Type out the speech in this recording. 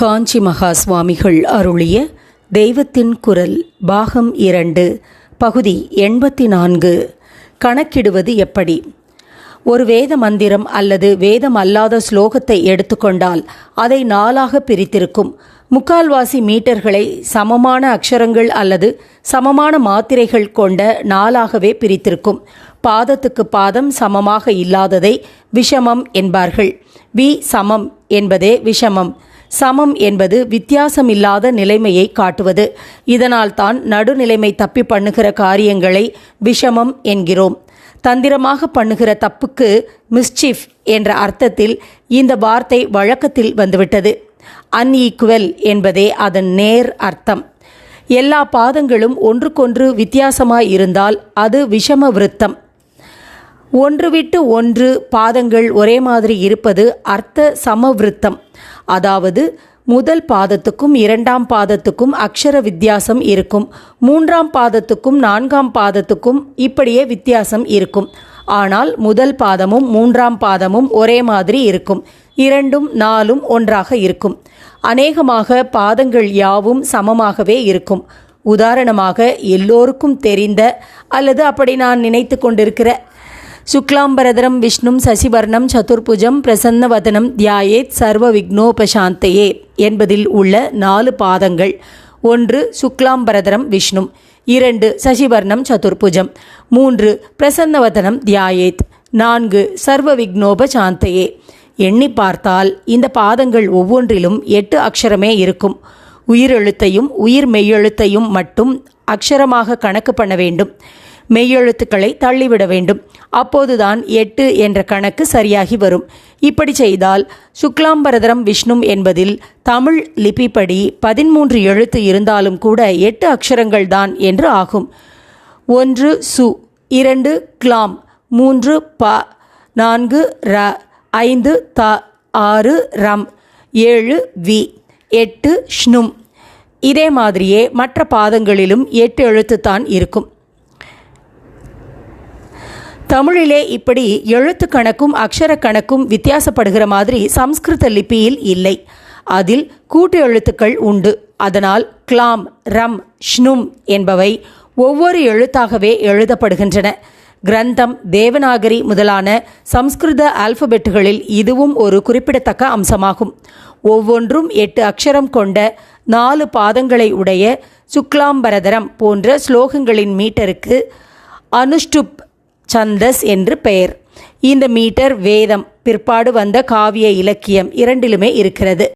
காஞ்சி மகா சுவாமிகள் அருளிய தெய்வத்தின் குரல் பாகம் இரண்டு பகுதி எண்பத்தி நான்கு கணக்கிடுவது எப்படி? ஒரு வேத மந்திரம் அல்லது வேதம் அல்லாத ஸ்லோகத்தை எடுத்துக்கொண்டால் அதை நாளாக பிரித்திருக்கும். முக்கால்வாசி மீட்டர்களை சமமான அக்ஷரங்கள் அல்லது சமமான மாத்திரைகள் கொண்ட நாளாகவே பிரித்திருக்கும். பாதத்துக்கு பாதம் சமமாக இல்லாததை விஷமம் என்பார்கள். வி சமம் என்பதே விஷமம். சமம் என்பது வித்தியாசமில்லாத நிலைமையை காட்டுவது. இதனால் தான் நடுநிலைமை தப்பி பண்ணுகிற காரியங்களை விஷமம் என்கிறோம். தந்திரமாக பண்ணுகிற தப்புக்கு மிஸ்சீஃப் என்ற அர்த்தத்தில் இந்த வார்த்தை வழக்கத்தில் வந்துவிட்டது. அன்ஈக்குவல் என்பதே அதன் நேர் அர்த்தம். எல்லா பாதங்களும் ஒன்றுக்கொன்று வித்தியாசமாய் இருந்தால் அது விஷம விருத்தம். ஒன்று விட்டு ஒன்று பாதங்கள் ஒரே மாதிரி இருப்பது அர்த்த சமவிருத்தம். அதாவது முதல் பாதத்துக்கும் இரண்டாம் பாதத்துக்கும் அக்ஷர வித்தியாசம் இருக்கும். மூன்றாம் பாதத்துக்கும் நான்காம் பாதத்துக்கும் இப்படியே வித்தியாசம் இருக்கும். ஆனால் முதல் பாதமும் மூன்றாம் பாதமும் ஒரே மாதிரி இருக்கும். இரண்டும் நாலும் ஒன்றாக இருக்கும். அநேகமாக பாதங்கள் யாவும் சமமாகவே இருக்கும். உதாரணமாக எல்லோருக்கும் தெரிந்த அல்லது அப்படி நான் நினைத்து கொண்டிருக்கிற சுக்லாம்பரதரம் விஷ்ணும் சசிவர்ணம் சதுர்புஜம் பிரசன்னவதனம் தியாயேத் சர்வ விக்னோபசாந்தையே என்பதில் உள்ள நாலு பாதங்கள். ஒன்று சுக்லாம்பரதரம் விஷ்ணும். இரண்டு சசிவர்ணம் சதுர்புஜம். மூன்று பிரசன்னவதனம் தியாயேத். நான்கு சர்வ விக்னோபசாந்தையே எண்ணி பார்த்தால் இந்த பாதங்கள் ஒவ்வொன்றிலும் எட்டு அக்ஷரமே இருக்கும். உயிரெழுத்தையும் உயிர் மெய்யெழுத்தையும் மட்டும் அக்ஷரமாக கணக்கு பண்ண வேண்டும். மெய்யெழுத்துக்களை தள்ளிவிட வேண்டும். அப்போதுதான் எட்டு என்ற கணக்கு சரியாகி வரும். இப்படி செய்தால் சுக்லாம்பரதரம் விஷ்ணும் என்பதில் தமிழ் லிபிப்படி பதிமூன்று எழுத்து இருந்தாலும் கூட எட்டு அக்ஷரங்கள் தான் என்று ஆகும். ஒன்று சு இரண்டு கிளாம் மூன்று ப நான்கு ர ஐந்து த ஆறு ரம் ஏழு வி எட்டு ஷ்ணும். இதே மாதிரியே மற்ற பாதங்களிலும் எட்டு எழுத்துத்தான் இருக்கும். தமிழிலே இப்படி எழுத்து கணக்கும் அக்ஷர கணக்கும் வித்தியாசப்படுகிற மாதிரி சம்ஸ்கிருத லிபியில் இல்லை. அதில் கூட்டு எழுத்துக்கள் உண்டு. அதனால் கிளாம் ரம் ஷ்ணும் என்பவை ஒவ்வொரு எழுத்தாகவே எழுதப்படுகின்றன. கிரந்தம் தேவநாகரி முதலான சம்ஸ்கிருத ஆல்பபெட்டுகளில் இதுவும் ஒரு குறிப்பிடத்தக்க அம்சமாகும். ஒவ்வொன்றும் எட்டு அக்ஷரம் கொண்ட நாலு பாதங்களை உடைய சுக்லாம்பரதரம் போன்ற ஸ்லோகங்களின் மீட்டருக்கு அனுஷ்டுப் சந்தஸ் என்று பெயர். இந்த மீட்டர் வேதம் பிற்பாடு வந்த காவிய இலக்கியம் இரண்டிலுமே இருக்கிறது.